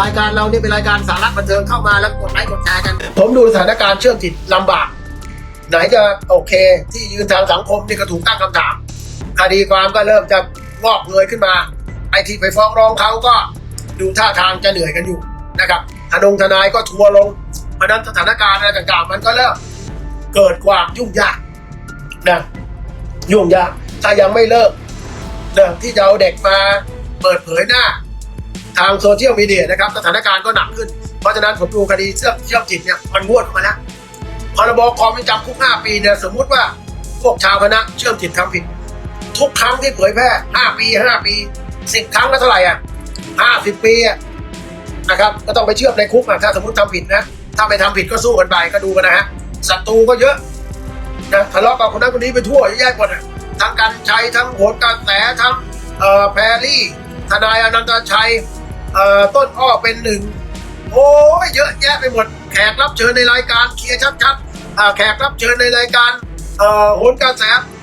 รายการเราเนี่ยเป็นรายการสาระบันเทิงเข้ามาแล้วกดไลค์กดแชร์กัน ผมดูสถานการณ์เชื่อมจิตลำบาก ไหนจะโอเค ที่ยืนทางสังคมนี่ก็ถูกตั้งคำถามคดีความก็เริ่มจะงอกเงยขึ้นมา ไอที่ไปฟ้องร้องเขาก็ดูท่าทางจะเหนื่อยกันอยู่นะครับทนงทนายก็ทัวร์ลงเพราะฉะนั้นสถานการณ์อะไรต่างๆ มันก็เริ่มเกิดความยุ่งยากนะยุ่งยากถ้ายังไม่เลิกนะที่จะเอาเด็กมาเปิดเผยหน้า ทางโซเชียลมีเดียนะครับสถานการณ์ก็หนักขึ้น เพราะฉะนั้นผมดูคดีเชื่อมเชื่อมจิตเนี่ยมันงวดออกมาแล้วพรบคอมมันจำคุก 5 ปีเนี่ยสมมุติว่าพวกชาวคณะเชื่อมจิตทำผิด ทุกครั้งที่เผยแพร่ 5 ปี 5 ปี 10 ครั้งก็เท่าไหร่อะ 50 ปีอะนะครับก็ต้องไปเชื่อมในคุกอะถ้าสมมติทำผิดนะถ้าไม่ทำผิดก็สู้กันไปก็ดูกันนะฮะศัตรูก็เยอะนะทะเลาะกับคนนั้นคนนี้ไปทั่วเยอะแยะหมดอะทั้งกันชัยทั้งโหนการแสทั้งเอ่อแพรรี่ทนายอนันตชัย เอ่อต้นอ้อเป็นหนึ่งโอ้ยเยอะแยะไปหมด แขกรับเชิญในรายการเคลียร์ชัดๆอ่าแขกรับเชิญในรายการเอ่อโหนการแส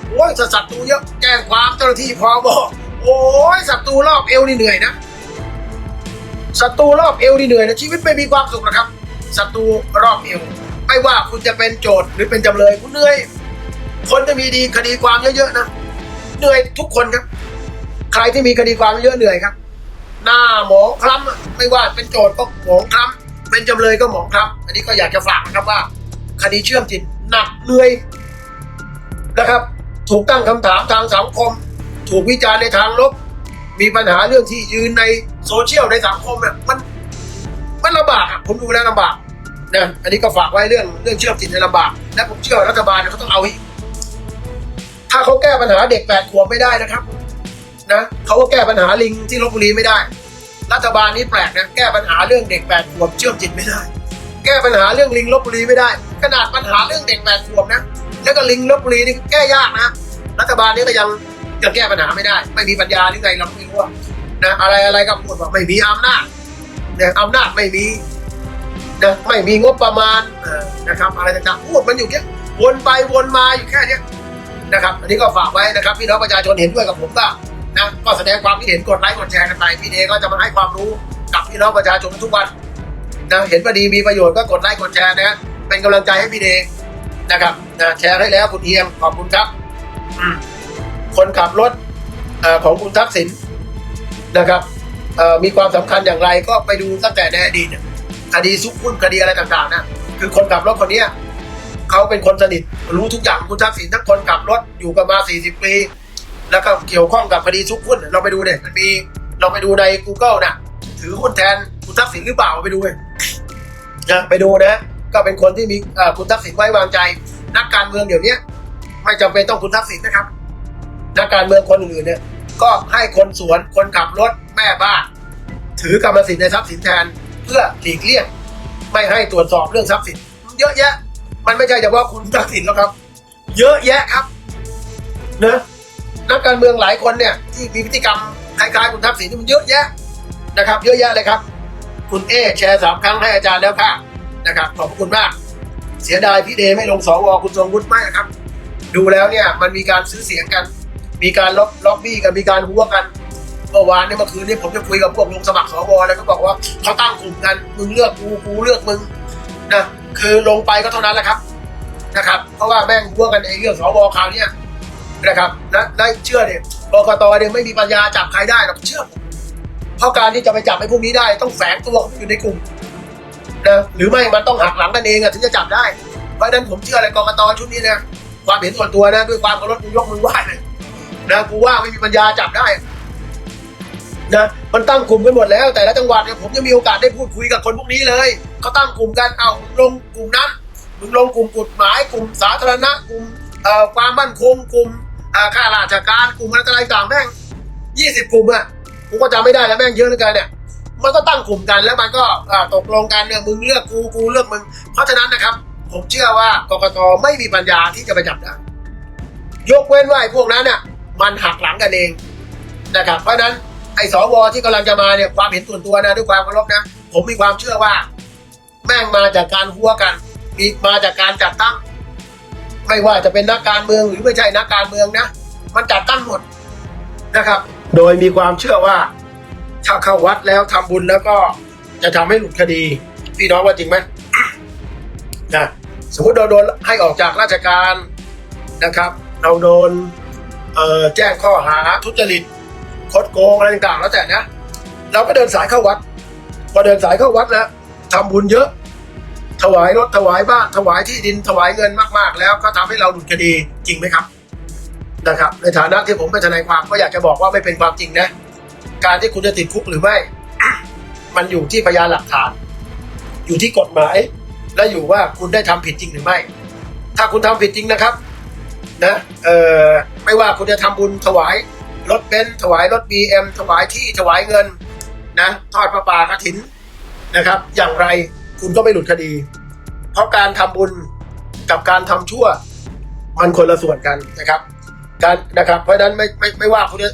โอ้ยศัตรูเยอะแจ้งความเจ้าหน้าที่พอบอกโอ้ยศัตรูรอบเอวนี่เหนื่อยนะศัตรูรอบเอวนี่เหนื่อยนะชีวิตไม่มีความสุขนะครับศัตรูรอบเอวไม่ว่าคุณจะเป็นโจทย์หรือเป็นจำเลยคุณเหนื่อย คนจะมีดีคดีความเยอะๆนะเหนื่อยทุกคนครับ ใครที่มีคดีความเยอะเหนื่อยครับ หน้าหมองคล้ำไม่ว่าเป็นโจทย์ก็หมองคล้ำเป็นจำเลยก็หมองคล้ำอันนี้ก็อยากจะฝากนะครับว่า คดีเชื่อมจิตหนักเหนื่อยนะครับ ถูกตั้งคำถามทางสังคม ถูกวิจารณ์ในทางลบ มีปัญหาเรื่องที่ยืนในโซเชียลในสังคมเนี่ยมันมันลำบากอะผมดูแล้วลำบากนะอันนี้ก็ฝากไว้เรื่องเรื่องเชื่อมจิตในลำบาก และผมเชื่อรัฐบาลเขาต้องเอาถ้าเขาแก้ปัญหาเด็กแปดขวบไม่ได้นะครับ นะเขาก็แก้ปัญหาลิงที่ลบบุรีไม่ได้ รัฐบาลนี้แปลกนะแก้ปัญหาเรื่องเด็กแปดขวบเชื่อมจิตไม่ได้ แก้ปัญหาเรื่องลิงลบบุรีไม่ได้ ขนาดปัญหาเรื่องเด็กแปดขวบนะแล้วก็ลิงลบบุรีนี่แก้ยากนะรัฐบาลนี้ก็ยังยังแก้ปัญหาไม่ได้ ไม่มีปัญญาหรือไงเราไม่รู้นะอะไรอะไรก็พูดว่าไม่มีอำนาจเนี่ยอำนาจไม่มีนะไม่มีงบประมาณนะครับอะไรต่างๆพูดมันอยู่แค่วนไปวนมาอยู่แค่นี้นะครับ อันนี้ก็ฝากไว้นะครับ พี่น้องประชาชนเห็นด้วยกับผมก็ นะก็แสดงความคิดเห็นกดไลค์กดแชร์กันไปพี่เดก็จะมาให้ความรู้กับพี่น้องประชาชนทุกวันนะเห็นว่าดีมีประโยชน์ก็กดไลค์กดแชร์นะฮะเป็นกำลังใจให้พี่เดนะครับนะแชร์ให้แล้วคุณเอียมขอบคุณครับคนขับรถอของคุณทักษิณนะครับมีความสำคัญอย่างไรก็ไปดูตั้งแต่ในอดีตคดีซุกหุ้นคดีอะไรต่างๆนะคือคนขับรถคนนี้เขาเป็นคนสนิทรู้ทุกอย่างคุณทักษิณทั้งคนขับรถอยู่กันมา 40 ปี แล้วก็เกี่ยวข้องกับคดีซุกหุ้นเราไปดูเนี่ยมันมีเราไปดูใน Google นะถือหุ้นแทนคุณทักษิณหรือเปล่าไปดูเลยนะไปดูนะก็เป็นคนที่มีคุณทักษิณไว้วางใจ นักการเมืองเดี๋ยวนี้ไม่จำเป็นต้องคุณทักษิณนะครับ นักการเมืองคนอื่นเนี่ยก็ให้คนสวนคนขับรถแม่บ้าน ถือกรรมสิทธิ์ในทรัพย์สินแทนเพื่อหลีกเลี่ยง ไม่ให้ตรวจสอบเรื่องทรัพย์สิน เยอะแยะ มันไม่ใช่เฉพาะคุณทักษิณหรอกครับ เยอะแยะครับเนอะ นักการเมืองหลายคนเนี่ยที่มีพฤติกรรมคล้ายๆคุณทักษิณนี่มันเยอะแยะนะครับ เยอะแยะเลยครับ คุณเอแชร์สามครั้งให้อาจารย์แล้วค่ะนะครับขอบคุณมาก เสียดายพี่เดไม่ลงสวคุณทรงวุฒิมากนะครับ ดูแล้วเนี่ยมันมีการซื้อเสียงกัน มีการล็อบล็อบบี้กันมีการหัวกันเมื่อวานเนี่ยเมื่อคืนนี้ผมจะคุยกับพวกลงสมัครสวแล้วก็บอกว่าเขาตั้งกลุ่มกันมึงเลือกกูกูเลือกมึงนะคือลงไปก็เท่านั้นแหละครับนะครับ เพราะว่าแม่งหัวกันไอ้เรื่องสวคราวเนี้ย นะครับและและเชื่อเนี่ยกกตเนี่ยไม่มีปัญญาจับใครได้หรอกเชื่อผมเพราะการที่จะไปจับไอ้พวกนี้ได้ ต้องแฝงตัวเขาอยู่ในกลุ่มนะหรือไม่มันต้องหักหลังกันเองอะถึงจะจับได้ เพราะฉะนั้นผมเชื่อเลยกกตชุดนี้เนี่ยความเห็นส่วนตัวนะด้วยความเคารพยกมือไหว้เลยนะกูว่าไม่มีปัญญาจับได้นะมันตั้งกลุ่มกันหมดแล้ว แต่ละจังหวัดเนี่ยผมยังมีโอกาสได้พูดคุยกับคนพวกนี้เลยเขาตั้งกลุ่มกันเอาลงกลุ่มนั้นมึงลงกลุ่มกฎหมายกลุ่มสาธารณะกลุ่มความมั่นคงกลุ่ม ข้าราชการกลุ่มอะไรต่างแม่งยี่สิบกลุ่มอะกูก็จำไม่ได้แล้วแม่งเยอะเหลือเกินเนี่ยมันก็ตั้งกลุ่มกันแล้วมันก็ตกลงกันเนี่ยมึงเลือกกูกูเลือกมึง เพราะฉะนั้นนะครับ ผมเชื่อว่ากกตไม่มีปัญญาที่จะไปจับได้ยกเว้นว่าไอ้พวกนั้นเนี่ยมันหักหลังกันเองนะครับเพราะนั้นไอ้สวที่กำลังจะมาเนี่ยความเห็นส่วนตัวนะด้วยความเคารพนะ ผมมีความเชื่อว่า แม่งมาจากการหัวกัน มีมาจากการจัดตั้ง ไม่ว่าจะเป็นนักการเมืองหรือไม่ใช่นักการเมืองนะ มันจัดตั้งหมดนะครับ โดยมีความเชื่อว่า ถ้าเข้าวัดแล้วทำบุญแล้วก็จะทำให้หลุดคดี พี่น้องว่าจริงไหมนะสมมติเราโดนให้ออกจากราชการนะครับ เราโดนแจ้งข้อหาทุจริตคดโกงอะไรต่างๆแล้วแต่นะ เราก็เดินสายเข้าวัด พอเดินสายเข้าวัดแล้วทำบุญเยอะ ถวายรถถวายบ้านถวายที่ดินถวายเงินมากๆ แล้วก็ทำให้เราหลุดคดีจริงไหมครับนะครับในฐานะที่ผมเป็นทนายความก็อยากจะบอกว่าไม่เป็นความจริงนะ การที่คุณจะติดคุกหรือไม่ มันอยู่ที่พยานหลักฐาน อยู่ที่กฎหมาย และอยู่ว่าคุณได้ทำผิดจริงหรือไม่ ถ้าคุณทำผิดจริงนะครับนะเอ่อไม่ว่าคุณจะทำบุญถวายรถเบนซ์ถวายรถบีเอ็มถวายที่ถวายเงินนะทอดประปากระถินนะครับ อย่างไร คุณก็ไม่หลุดคดี เพราะการทำบุญกับการทำชั่ว มันคนละส่วนกันนะครับ การนะครับ เพราะฉะนั้นไม่ไม่ไม่ว่าคุณจะ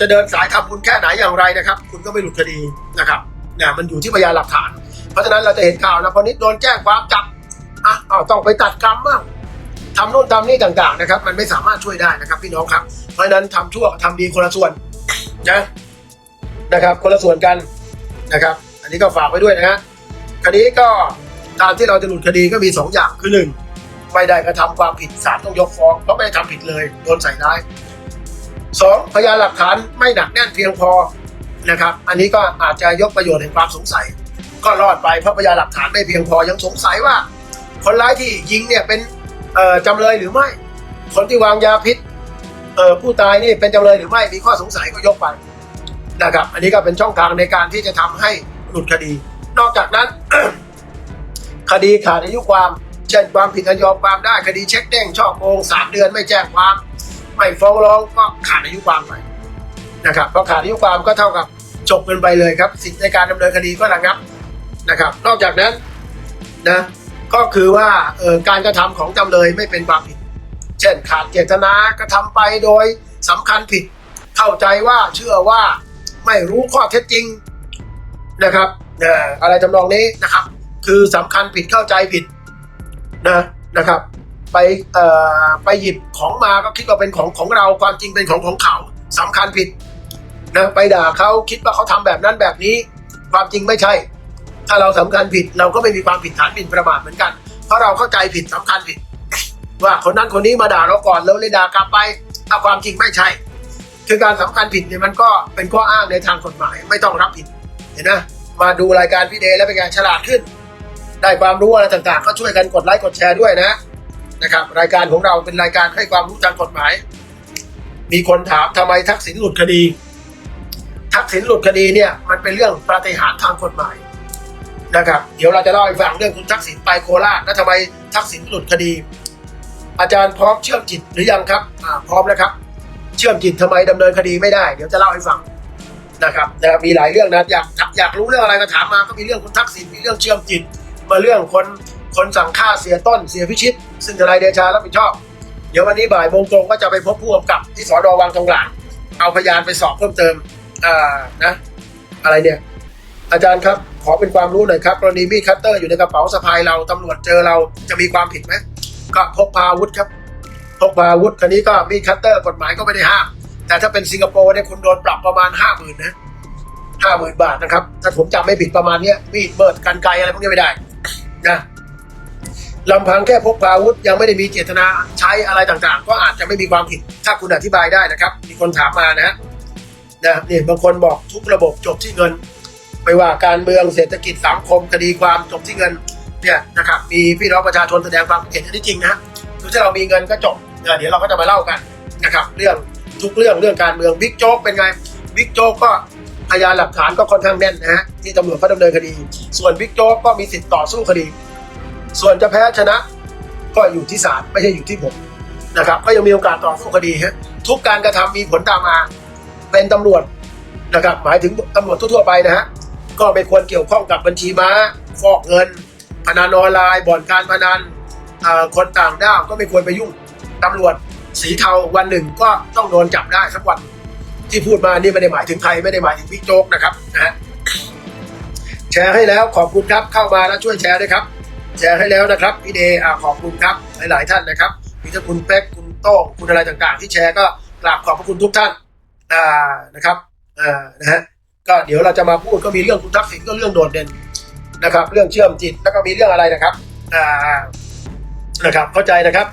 จะเดินสายทำบุญแค่ไหนอย่างไรนะครับ คุณก็ไม่หลุดคดีนะครับเนี่ยมันอยู่ที่พยานหลักฐาน เพราะฉะนั้นเราจะเห็นข่าวนะพอนิดโดนแจ้งความจับอะอ้าต้องไปตัดกรรมบ้างทำนู่นทำนี่ต่างๆนะครับ มันไม่สามารถช่วยได้นะครับ พี่น้องครับ เพราะฉะนั้นทำชั่วกับทำดีคนละส่วนนะนะครับ คนละส่วนกันนะครับ อันนี้ก็ฝากไว้ด้วยนะฮะ คดีก็ตามที่เราจะหลุดคดีก็มีสองอย่างคือหนึ่งไม่ได้กระทำความผิดศาลต้องยกฟ้องเพราะไม่ได้ทำผิดเลยโดนใส่ร้ายสองพยานหลักฐานไม่หนักแน่นเพียงพอนะครับ อันนี้ก็อาจจะยกประโยชน์แห่งความสงสัย ก็รอดไปเพราะพยานหลักฐานไม่เพียงพอยังสงสัยว่า คนร้ายที่ยิงเนี่ยเป็นจำเลยหรือไม่ คนที่วางยาพิษผู้ตายนี่เป็นจำเลยหรือไม่มีข้อสงสัยก็ยกไปนะครับ อันนี้ก็เป็นช่องทางในการที่จะทำให้หลุดคดี นอกจากนั้น คดีขาดอายุความ เช่นความผิดอันยอมความได้คดีเช็คเด้งช่อโกงสามเดือนไม่แจ้งความ ไม่ฟ้องร้องก็ขาดอายุความไปนะครับพอขาดอายุความก็เท่ากับจบกันไปเลยครับ สิทธิในการดำเนินคดีก็ระงับนะครับ นอกจากนั้นนะก็คือว่าการกระทำของจำเลยไม่เป็นความผิด เช่นขาดเจตนากระทำไปโดยสำคัญผิด เข้าใจว่าเชื่อว่าไม่รู้ข้อเท็จจริงนะครับ เอ่อะไรจำนองนี้นะครับ คือสำคัญผิดเข้าใจผิดนะนะครับ ไปเอ่อไปหยิบของมาก็คิดว่าเป็นของของเราความจริงเป็นของของเขาสำคัญผิดนะไปด่าเขาคิดว่าเขาทำแบบนั้นแบบนี้ ความจริงไม่ใช่ ถ้าเราสำคัญผิดเราก็ไม่มีความผิดฐานหมิ่นประมาทเหมือนกัน เพราะเราเข้าใจผิดสำคัญผิด ว่าคนนั้นคนนี้มาด่าเราก่อนแล้วเลยด่ากลับไปถ้าความจริงไม่ใช่คือการสำคัญผิดเนี่ยมันก็เป็นข้ออ้างในทางกฎหมายไม่ต้องรับผิดเห็นนะม มาดูรายการพี่เดย์แล้วเป็นไงฉลาดขึ้น ได้ความรู้อะไรต่างๆ ก็ช่วยกันกดไลค์กดแชร์ด้วยนะนะครับ รายการของเราเป็นรายการให้ความรู้ทางกฎหมาย มีคนถามทำไมทักษิณหลุดคดี ทักษิณหลุดคดีเนี่ยมันเป็นเรื่องปาฏิหาริย์ทางกฎหมายนะครับ เดี๋ยวเราจะเล่าให้ฟังเรื่องคุณทักษิณไปโคราชและทำไมทักษิณหลุดคดี อาจารย์พร้อมเชื่อมจิตหรือยังครับอ่าพร้อมแล้วครับ เชื่อมจิตทำไมดำเนินคดีไม่ได้ เดี๋ยวจะเล่าให้ฟัง นะครับนะครับมีหลายเรื่องนะอยากอยากรู้เรื่องอะไรก็ถามมาก็มีเรื่องคุณทักษิณมีเรื่องเชื่อมจิต มาเรื่องคนคนสั่งฆ่าเสียต้นเสียพิชิต ซึ่งทนายเดชารับผิดชอบ เดี๋ยววันนี้บ่ายโมงตรงก็จะไปพบผู้กำกับที่สอนอวังทองหลางเอาพยานไปสอบเพิ่มเติมอ่านะ อะไรเนี่ย อาจารย์ครับ ขอเป็นความรู้หน่อยครับกรณีมีดคัตเตอร์อยู่ในกระเป๋าสะพายเราตำรวจเจอเราจะมีความผิดไหมก็พกพาอาวุธครับพกพาอาวุธคันนี้ก็มีดคัตเตอร์กฎหมายก็ไม่ได้ห้าม แต่ถ้าเป็นสิงคโปร์เนี่ยคุณโดนปรับประมาณห้าหมื่นนะห้าหมื่นบาทนะครับ ถ้าผมจำไม่ผิดประมาณเนี้ยมีดเบิดกันไกลอะไรพวกนี้ไม่ได้นะลำพังแค่พกพาอาวุธยังไม่ได้มีเจตนาใช้อะไรต่างๆ ก็อาจจะไม่มีความผิด ถ้าคุณอธิบายได้นะครับ มีคนถามมานะนะนี่บางคนบอกทุกระบบจบที่เงิน ไม่ว่าการเมืองเศรษฐกิจสังคมคดีความจบที่เงินเนี่ยนะครับมีพี่น้องประชาชนแสดงความเห็นอันนี้จริงนะคือถ้าเรามีเงินก็จบเนี่ยเดี๋ยวเราก็จะมาเล่ากันนะครับ เรื่อง ทุกเรื่องเรื่องการเมืองบิ๊กโจ๊กเป็นไงบิ๊กโจ๊กก็พยานหลักฐานก็ค่อนข้างแน่นนะฮะที่ตำรวจเขาดำเนินคดี ส่วนบิ๊กโจ๊กก็มีสิทธิ์ต่อสู้คดี ส่วนจะแพ้ชนะก็อยู่ที่ศาลไม่ใช่อยู่ที่ผมนะครับ ก็ยังมีโอกาสต่อสู้คดีฮะทุกการกระทำมีผลตามมา เป็นตำรวจนะครับ หมายถึงตำรวจทั่วๆไปนะฮะก็ไม่ควรเกี่ยวข้องกับบัญชีม้า ฟอกเงินพนันออนไลน์บ่อนการพนันคนต่างด้าวก็ไม่ควรไปยุ่งตำรวจ สีเทาวันหนึ่งก็ต้องโดนจับได้สักวัน ที่พูดมานี่ไม่ได้หมายถึงใครไม่ได้หมายถึงบิ๊กโจ๊กนะครับนะฮะแชร์ให้แล้วขอบคุณครับเข้ามาแล้วช่วยแชร์ด้วยครับ แชร์ให้แล้วนะครับพี่เดย์อ่าขอบคุณครับหลาย ๆ ท่านนะครับมีทั้งคุณเป๊กคุณโต้งคุณอะไรต่างๆ ที่แชร์ก็กราบขอบพระคุณทุกท่านอ่านะครับอ่านะฮะก็เดี๋ยวเราจะมาพูดก็มีเรื่องคุณทักษิณก็เรื่องโดดเด่นนะครับ เรื่องเชื่อมจิตแล้วก็มีเรื่องอะไรนะครับอ่านะครับเข้าใจนะครับ